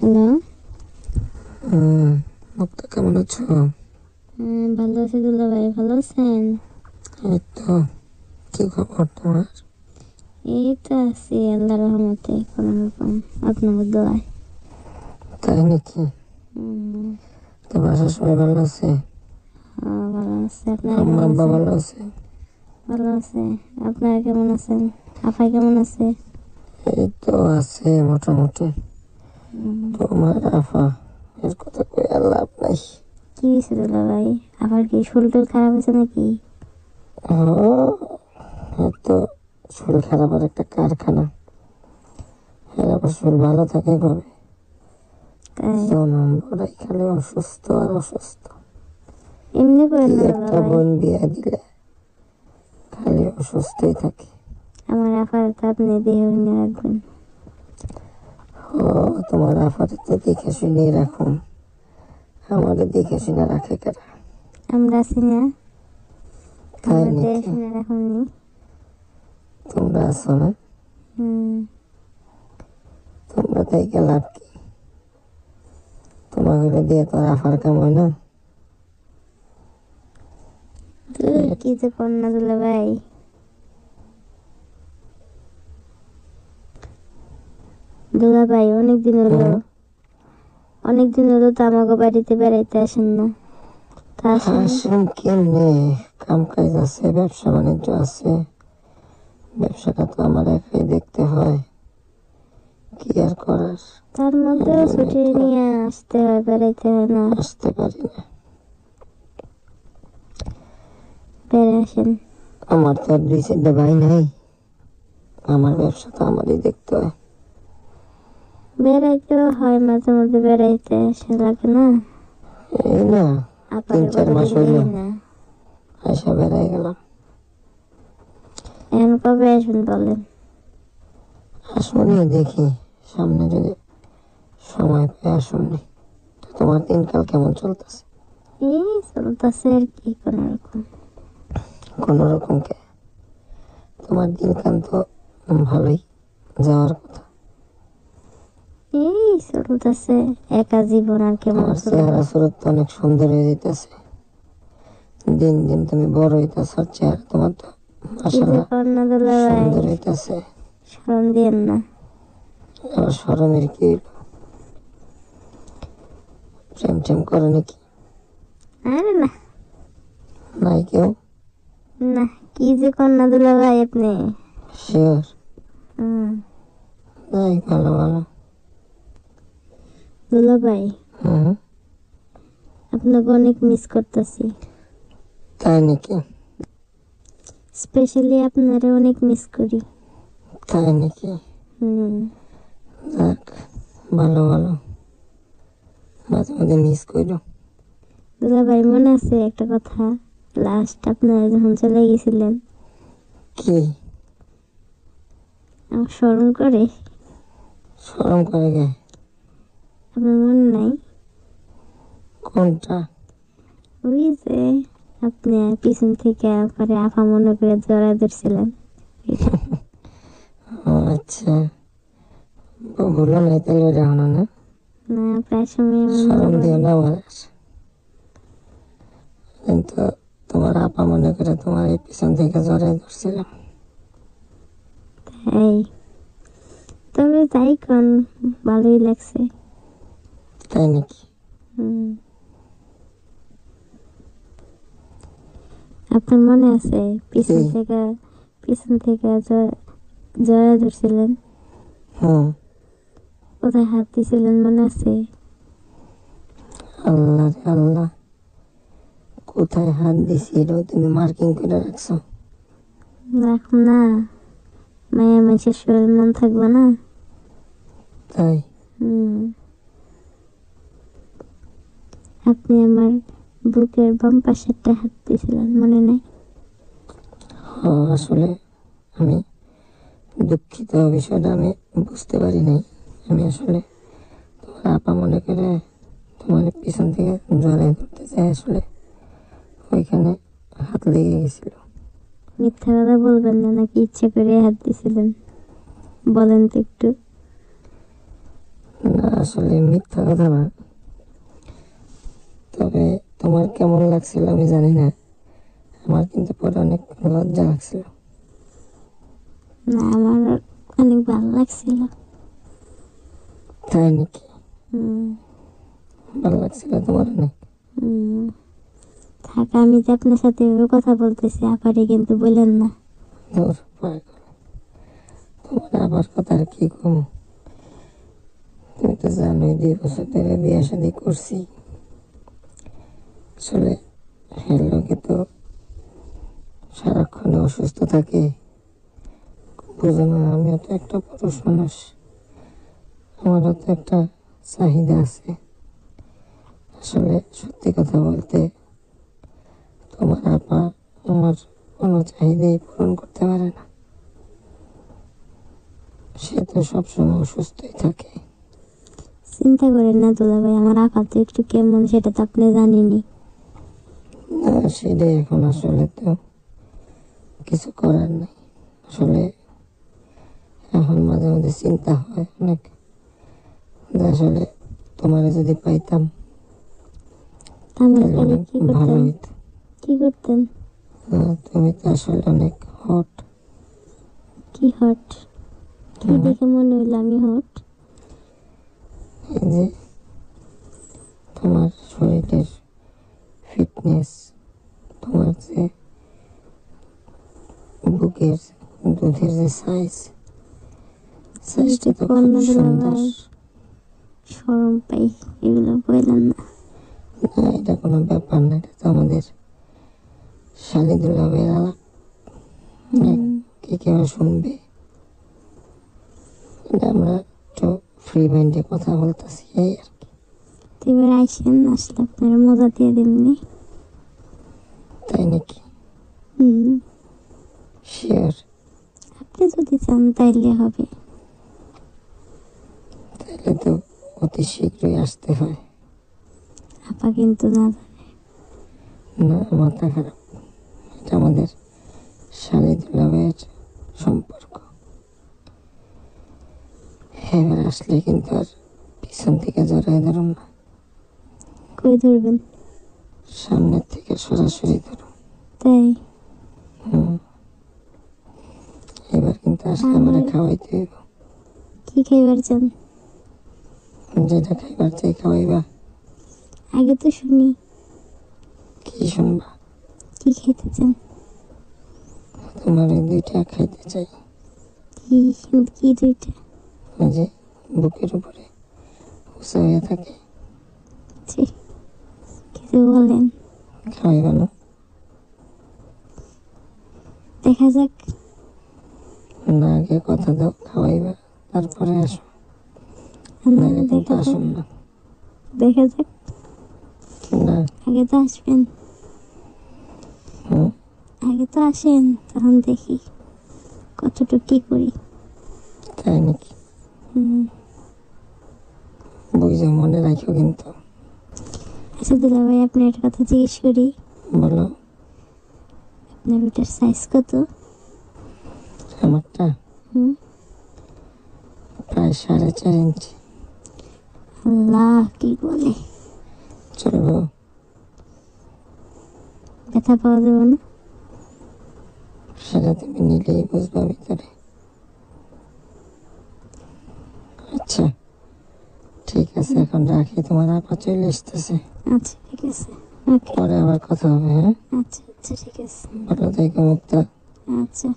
Hello মুক্তা কেমন আছো? হ্যাঁ ভালো আছি দুলা ভাই ভালো আছেন? এই তো কি খবর তোমার? এই তো আছি আল্লাহ রহমতে কোনো রকম আপনার দোয়ায় তাই নাকি? তো বাসার সবাই ভালো আছে? হ্যাঁ, ভালো আছে আপনারা আম্মা আব্বা ভালো আছে? ভালো আছে আপনারা কেমন আছেন? আপাই কেমন আছে? এই তো আছে মোটামুটি। তোমার আফা এর কথা কই আর লাভ নাই। কি হয়েছে দুলা ভাই আবার কি শরীর খারাপ হয়েছে নাকি? তো শরীর খারাপের একটা কারখানা। এর আবার শরীর ভালো থাকে কবে তাই? জনম বড়াই খালি অসুস্থ আর অসুস্থ। এমনি করে একটা বোন বিয়া দিলে খালি অসুস্থই থাকে। আমার আপার তো আপনি দেহ রাখবেন। তোমার আফারে তো দেখে শুনে রাখুন আমাদের দেখে শুনে রাখে কারা? আমরা আছি না। তাই নাকি? তোমরা আছো না? তোমরা তাই লাভ কি? তোমাকে দিয়ে তো আফার কাম হয় না? কি যে কন্যা দুলা ভাই দুলা ভাই অনেকদিন হলো। হুম। অনেকদিন হলো তো আমাকে বাড়িতে বেড়াইতে আসেন না। তা আসেন। আসেন কেমনে? কাম কাজ আছে ব্যবসা বাণিজ্য আছে। ব্যবসাটা তো আমার একাই দেখতে হয়। কি আর করার? তার মধ্যেও ছুটি নিয়ে আসতে হয় বেড়াইতে হয় না। আসতে পারি না। বেড়ে আসেন। আমার তো আর দুই চারটা ভাই নাই। আমার ব্যবসা তো আমারই দেখতে হয়। বেড়াইতেও হয় মাঝে মধ্যে বেড়াইতে আসে লাগে না? এই না তিন চার মাস হইল। না। আইসা বেড়াই গেলাম। এখন কবে আসবেন বলেন? আসুনি দেখি। সামনে যদি সময় পেয়ে আসুন তো তোমার দিনকাল কেমন চলতেছে? এই চলতেছে আর কি কোনো রকম। কোনো রকম কে তোমার দিনকাল তো ভালোই যাওয়ার কথা। এই চলতেছে। একা জীবন আর কেমন তোমার চেহারা সুরত তো অনেক সুন্দর হয়ে যেতেছে দিন দিন তুমি বড় হইতেছ আর চেহারা তোমার তো ভাই সুন্দর হইতেছে। শরম দিয়েন না। আবার সরমের কি প্রেম টেম করে নাকি? আরে না। নাই কেউ? না কি যে কন্যা দুলা ভাই আপনি। শিওর? হুম। নাই ভালো ভালো। দুলা ভাই। আপনাকে অনেক মিস করতেছি। তাই নাকি? স্পেশালি আপনারে অনেক মিস করি। তাই নাকি? হুম। যাক ভালো ভালো। মাঝে মাঝে মিস করো দুলা ভাই মনে আছে একটা কথা? লাস্ট আপনারা যখন চলে গেছিলেন। কি? আমার স্মরণ করে। সরম করে গে আপনার মনে নাই। কোনটা? ওই যে আপনি পিছন থেকে পরে আফা মনে করে জড়া ধরছিলেন। আচ্ছা। ভুলো নাই তাহলে রাখো না। না প্রায় সময় আমার সরম দিও না আমার কিন্তু তোমার আপা মনে করে তোমার এই পিছন থেকে জড়াই ধরছিলাম। তাই। তবে তাই কোন ভালোই লাগছে। তাই নাকি। আপনার মনে আছে পিছন থেকে পিছন থেকে জ- জড়া ধরছিলেন? হুম কোথায় হাত দিছিলেন মনে আছে? আল্লাহ আল্লাহ। কোথায় হাত দিছিল তুমি মার্কিং করে রাখছো? রাখুন না। মায়া মানুষের শরীর মন থাকবে না? তাই? হুম। আপনি আমার বুকের বাম পাশেরটা হাত দিয়েছিলেন মনে নেই? আসলে আমি দুঃখিত বিষয়টা আমি বুঝতে পারি নাই। আমি আসলে তোমার আপা মনে করে তোমার পিছন থেকে জড়াই ধরতে চাই আসলে। ওইখানে হাত লেগে গেছিল। মিথ্যা কথা বলবেন না নাকি ইচ্ছে করে হাত দিয়েছিলেন? বলেন তো একটু। না আসলে মিথ্যা কথা না। তবে তোমার কেমন লাগছিল আমি জানি না। আমার কিন্তু পরে অনেক লজ্জা লাগছিল। না আমার অনেক ভালো লাগছিল। তাই নাকি? ভালো লাগছিল তোমার অনেক। থাক আমি যে আপনার সাথে এভাবে কথা বলতেছি আপারে কিন্তু বললেন না। দূর তোমার আবার কথা আর কি কম? তুমি তো জানোই দুই বছর ধরে বিয়ে শাদি করছি। আসলে লোকে তো সারাক্ষণ অসুস্থ থাকে। বুঝো না আমিও তো একটা পুরুষ মানুষ আমারও তো একটা চাহিদা আছে। আসলে সত্যি কথা বলতে তোমার আপা আমার কোনো চাহিদাই পূরণ করতে পারে না। সে তো সবসময় অসুস্থই থাকে। চিন্তা করেন না দুলা ভাই আমার আপাত একটু কেমন সেটা তো আপনি জানেনই। না সেটাই এখন আসলে তো কিছু করার নাই। আসলে এখন মাঝে মাঝে চিন্তা হয় অনেক। আসলে তোমার যদি পাইতাম ভালো হইতো। কি করতেন তুমি তো আসলে অনেক হট কি হট কি। দেখে মনে হইল আমি হট এই যে তোমার শরীরের ফিটনেস তোমার যে বুকের দুধের যে সাইজ সাইজটা তো খুব সুন্দর। সরম পাই এগুলো বললেন না। না এটা কোনো ব্যাপার না এটা তো আমাদের শালিদুল্লাহ আলাপ। হুম। কে কেউ শুনবে? এটা আমরা একটু ফ্রি মাইন্ডে কথা বলতেছি এই আর কি। এবার আইসেন আসলে আপনারা মজা দিয়ে দিননি তাই নাকি? হুম। শিওর আপনি যদি চান তাইলে হবে। তাহলে তো অতি শীঘ্রই আসতে হয়। আপা কিন্তু না জানে। না মাথা খারাপ। এটা আমাদের শালিদুল্লাহ ভাইয়ের সম্পর্ক। এবার আসলে কিন্তু আর পিছন থেকে জড়াই ধরুন না। কই ধরবেন? সামনের থেকে সরাসরি ধরুন তাই। এবার কিন্তু আসলে আমার- খাওয়াইতে হইব। কি খাইবার চান? যেটা খাইবার চাই খাওয়াইবা। আগে তো শুনি। কি শুনবা? কি খাইতে চান? তোমার এই দুইটা খাইতে চাই। কি কি দুইটা? যে বুকের উপরে উঁচা হয়ে থাকে। কিছু বলেন। খাওয়াইবা না দেখা যাক। না আগে কথা দাও খাওয়াইবা তারপরে আসো। কিন্তু দেখা যাক। আসুন না। দেখা যাক। না। আগে তো আসবেন। আগে তো আসেন তখন দেখি কতটুকু কি করি। তাই নাকি? হুম। বুঝে মনে রাখো কিন্তু। আচ্ছা দুলা ভাই আপনি একটা কথা জিজ্ঞেস করি। বলো। আপনার ওটার সাইজ কত? আমারটা? হুম। প্রায় সাড়ে চার ইঞ্চি আল্লাহ কি বলে? চলবো। ব্যথা পাওয়া যাবে না? সেটা তুমি নিলেই বুঝবা ভিতরে। আচ্ছা ঠিক আছে এখন রাখি। তোমার আপা চলে আসতেছে। আচ্ছা ঠিক আছে। ওকে পরে আবার কথা হবে হ্যাঁ? আচ্ছা আচ্ছা ঠিক আছে। ভালো থেকো মুক্তা। আচ্ছা।